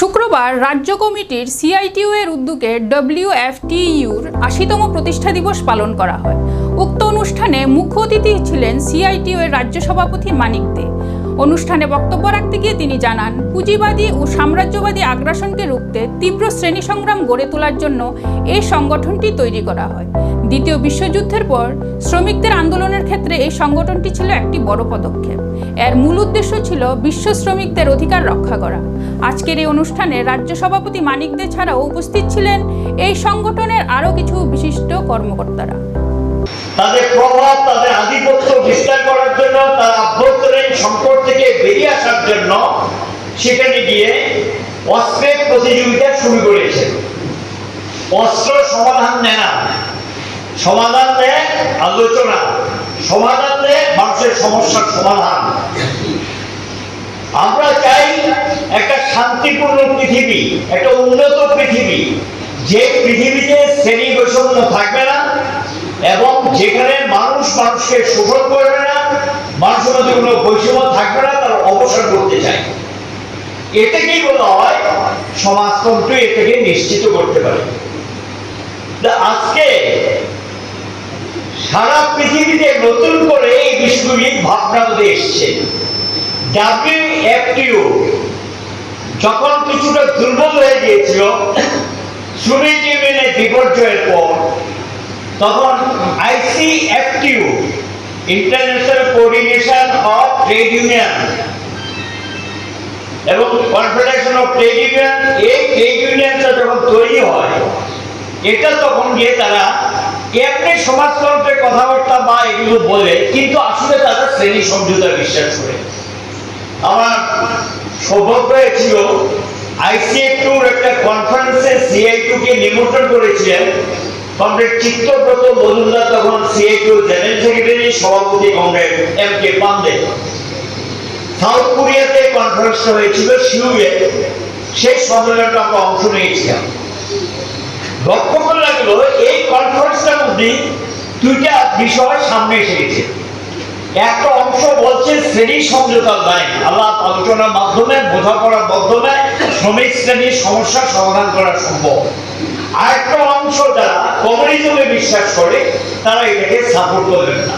শুক্রবার রাজ্য কমিটির সিআইটিউ এর উদ্যোগে ডব্লিউএফটিইউর আশিতম প্রতিষ্ঠা দিবস পালন করা হয়। উক্ত অনুষ্ঠানে মুখ্য অতিথি ছিলেন সিআইটিউ এর রাজ্য সভাপতি মানিক দে। অনুষ্ঠানে বক্তব্য রাখতে গিয়ে তিনি জানান, পুঁজিবাদী ও সাম্রাজ্যবাদী আগ্রাসনকে রুখতে তীব্র শ্রেণি সংগ্রাম গড়ে তোলার জন্য এই সংগঠনটি তৈরি করা হয়। দ্বিতীয় বিশ্বযুদ্ধের পর শ্রমিকদের আন্দোলনের ক্ষেত্রে এই সংগঠনটি ছিল একটি বড় পদক্ষেপ। এর মূল উদ্দেশ্য ছিল বিশ্ব শ্রমিকদের অধিকার রক্ষা করা। আজকের এই অনুষ্ঠানে রাজ্য সভাপতি মানিক দে ছাড়াও উপস্থিত ছিলেন এই সংগঠনের আরও কিছু বিশিষ্ট কর্মকর্তারা। তাদের প্রভাব, তাদের আধিপত্য বিস্তার করার জন্য, তার আভ্যন্তরীণ সংকট থেকে বেরিয়ে আসার জন্য সেখানে গিয়ে অস্ত্রের প্রতিযোগিতা শুরু করেছে। অস্ত্র সমাধান নেয় না। সমাধান দেয় আলোচনা। সমাধান দেয় মানুষের সমস্যার সমাধান। আমরা চাই একটা শান্তিপূর্ণ পৃথিবী, একটা উন্নত পৃথিবী। যে পৃথিবীতে শ্রেণি বৈষম্য থাকবে না এবং যেখানে মানুষ মানুষকে শোষণ করবে না, মানুষের মধ্যে কোনো বৈষম্য থাকবে না তার অবসর করতে চাই এটাকেই বলা হয়, সমাজতন্ত্র এটাকে নিশ্চিত করতে পারে। আজকে সারা পৃথিবীতে নতুন করে এই বিষয়গুলি ভাবনা মধ্যে এসছে। ডাব্লিউএফটিও যখন কিছুটা দুর্বল হয়ে গিয়েছিল শ্রমিক ইউনিয়নের বিপর্যয়ের পর, তখন ICFTO international coordination of trade union এবং কনফেডারেশন অফ ট্রেড ইউনিয়ন এই ট্রেড ইউনিয়নটা যখন তৈরি হয়, এটা তখন গিয়ে তারা এমনি সমাজতন্ত্রের কথাবার্তা বা এগুলো বলে, কিন্তু আসলে তারা শ্রেণি সমঝোতা বিশ্বাস করে। আমার সৌভাগ্য হয়েছিল, আইসিএফ টুর একটা কনফারেন্সে সিআই টু কে নিমন্ত্রণ করেছিলেন। কমরেড চিত্তব্রত মজুমদার তখন সিআই টু জেনারেল সেক্রেটারি সভাপতি comrade M K Pandey. South কোরিয়াতে কনফারেন্সটা হয়েছিল সিউয়ে। সেই সম্মেলনটা আমরা অংশ নিয়েছিলাম। লক্ষ্য করে লাগল, এই কনফারেন্সটার মধ্যে দুইটা বিষয় সামনে এসে গেছে একটা অংশ বলছে শ্রেণি সমঝোতার লাইন আলাপ আলোচনার মাধ্যমে, বোঝাপড়ার মাধ্যমে শ্রমিক শ্রেণির সমস্যার সমাধান করা সম্ভব। আর একটা অংশ যারা কমিউনিজমে বিশ্বাস করে, তারা এটাকে সাপোর্ট করবেন না।